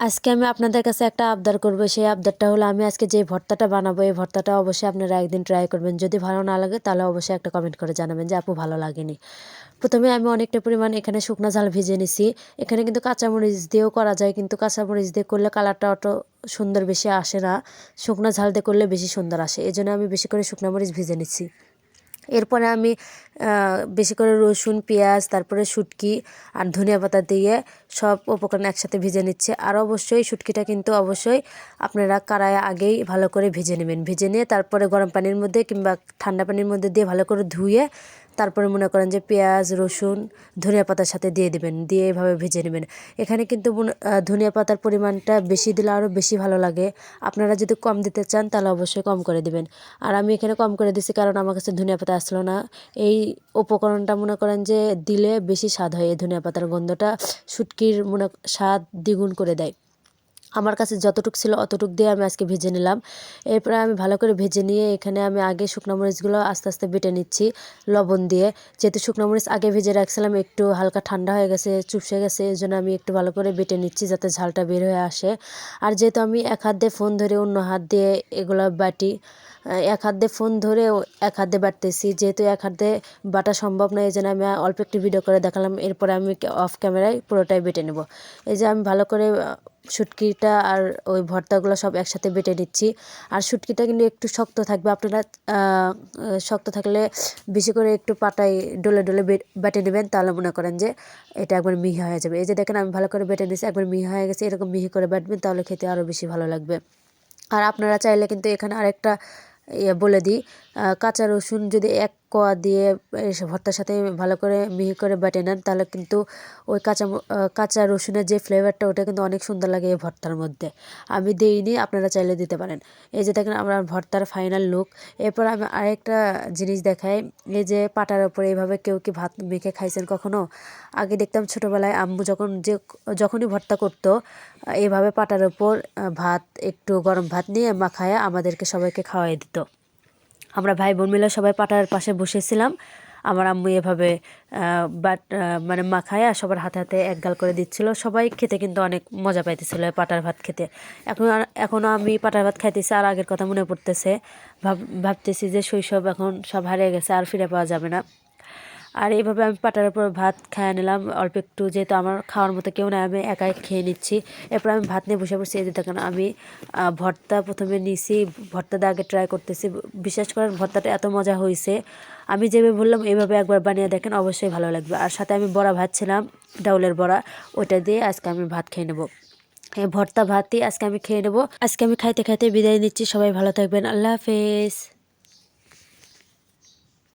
আজকে আমি আপনাদের কাছে একটা আবদার করব, সেই আবদারটা হলো আমি আজকে যে ভর্তাটা বানাবো, এই ভর্তাটা অবশ্যই আপনারা একদিন ট্রাই করবেন। যদি ভালো না লাগে তাহলে অবশ্যই একটা কমেন্ট করে জানাবেন যে, আপু, ভালো লাগেনি। প্রথমে আমি অনেকটা পরিমাণ এখানে শুকনো ঝাল ভিজে নিছি। এখানে কিন্তু কাঁচামরিচ দিয়েও করা যায়, কিন্তু কাঁচামরিচ দিয়ে করলে কালারটা অত সুন্দর বেশি আসে না। শুকনো ঝাল দিয়ে করলে বেশি সুন্দর আসে। এই আমি বেশি করে শুকনো মরিচ ভিজে নিচ্ছি এরপরে আমি বেশি করে রসুন, পেঁয়াজ, তারপরে শুটকি আর ধনিয়া পাতা দিয়ে সব উপকরণ একসাথে ভেজে নিচ্ছে। আর অবশ্যই শুটকিটা কিন্তু অবশ্যই আপনারা কারায় আগেই ভালো করে ভেজে নেবেন। ভেজে নিয়ে তারপরে গরম পানির মধ্যে কিংবা ঠান্ডা পানির মধ্যে দিয়ে ভালো করে ধুয়ে তারপরে মনে করেন যে পেঁয়াজ, রসুন, ধনিয়া পাতার সাথে দিয়ে দিবেন, দিয়ে এভাবে ভেজে নেবেন। এখানে কিন্তু ধনিয়া পাতার পরিমাণটা বেশি দিলে আরও বেশি ভালো লাগে। আপনারা যদি কম দিতে চান তাহলে অবশ্যই কম করে দিবেন। আর আমি এখানে কম করে দিছি কারণ আমার কাছে ধনিয়া পাতা আসলো না। এই উপকরণটা মনে করেন যে দিলে বেশি স্বাদ হয় এই ধনিয়া পাতার গন্ধটা। শুটকির মনে, স্বাদ দ্বিগুণ করে দেয়। আমার কাছে যতটুক ছিল অতটুক দিয়ে আমি আজকে ভেজে নিলাম। এরপরে আমি ভালো করে ভেজে নিয়ে এখানে আমি আগে শুকনো মরিচগুলো আস্তে আস্তে বেটে নিচ্ছি লবণ দিয়ে। যেহেতু শুকনো মরিচ আগে ভেজে রাখছিলাম, একটু হালকা ঠান্ডা হয়ে গেছে চুপসে গেছে এই জন্য আমি একটু ভালো করে বেটে নিচ্ছি যাতে ঝালটা বের হয়ে আসে। আর যেহেতু আমি এক হাত দিয়ে ফোন ধরে অন্য হাত দিয়ে এগুলো বাটি এক হাত দিয়ে ফোন ধরে এক হাত দিয়ে বাটতেছি। যেহেতু এক হাত দিয়ে বাটা সম্ভব নয় এই জন্য আমি অল্প একটু ভিডিও করে দেখালাম। এরপরে আমি অফ ক্যামেরায় পুরোটাই বেটে নেব। এই যে আমি ভালো করে শুটকিটা আর ওই ভর্তাগুলো সব একসাথে বেটে নিচ্ছি। আর শুটকিটা কিন্তু একটু শক্ত থাকবে, আপনারা শক্ত থাকলে বেশি করে একটু পাটায় ডলে ডলে বেটে নেবেন, তাহলে মনে করেন যে এটা একবার মিহি হয়ে যাবে। এই যে দেখেন আমি ভালো করে বেটে নিয়েছি, একবার মিহি হয়ে গেছে, এরকম মিহি করে বাটবেন, তাহলে খেতে আরও বেশি ভালো লাগবে। আর আপনারা চাইলে কিন্তু এখানে আরেকটা ইয়ে বলে দিই কাঁচা রসুন যদি এক কোয়া দিয়ে ভর্তার সাথে ভালো করে মিহি করে বেটে নেন, তাহলে কিন্তু ওই কাঁচা কাঁচা রসুনের যে ফ্লেভারটা ওটা কিন্তু অনেক সুন্দর লাগে এই ভর্তার মধ্যে। আমি দিইনি, আপনারা চাইলে দিতে পারেন। এই যে দেখেন আমার ভর্তার ফাইনাল লুক এরপর আমি আরেকটা জিনিস দেখাই। এই যে পাটার ওপরে এইভাবে কেউ কি ভাত মেখে খাইছেন কখনো? আগে দেখতাম ছোটোবেলায় আম্মু যখন যে যখনই ভর্তা করতো এইভাবে পাটার ওপর ভাত, একটু গরম ভাত নিয়ে মাখায় আমাদেরকে সবাইকে খাওয়াই দিত। আমরা ভাই বোন মিলে সবাই পাটার পাশে বসেছিলাম। আমার আম্মু এভাবে বাট মানে মানে আর সবার হাতে হাতে এক গাল করে দিচ্ছিল। সবাই খেতে কিন্তু অনেক মজা পাইতেছিল পাটার ভাত খেতে। এখন এখনও আমি পাটার ভাত খাইতেছি আর আগের কথা মনে পড়তেছে। ভাব, ভাবতেছি যে শৈশব এখন সব হারিয়ে গেছে, আর ফিরে পাওয়া যাবে না। আর এইভাবে আমি পাটার উপর ভাত খাইয়ে নিলাম। অল্প একটু যেহেতু আমার খাওয়ার মতো কেউ নাই, আমি একাই খেয়ে নিচ্ছি। এরপর আমি ভাত নিয়ে বসে পড়ছি। যে দেখেন, আমি ভর্তা প্রথমে নিছি ভর্তাটা আগে ট্রাই করতেছি। বিশেষ করে ভর্তাটা এত মজা হয়েছে আমি যেভাবে বললাম, এইভাবে একবার বানিয়ে দেখেন, অবশ্যই ভালো লাগবে। আর সাথে আমি বড়া ভাত ছিলাম, ডাউলের বড়া। ওটা দিয়ে আজকে আমি ভাত খেয়ে নেব। ভর্তা ভাতই আজকে আমি খেয়ে নেব। আজকে আমি খাইতে খাইতে বিদায় নিচ্ছি। সবাই ভালো থাকবেন। আল্লাহ হাফেজ।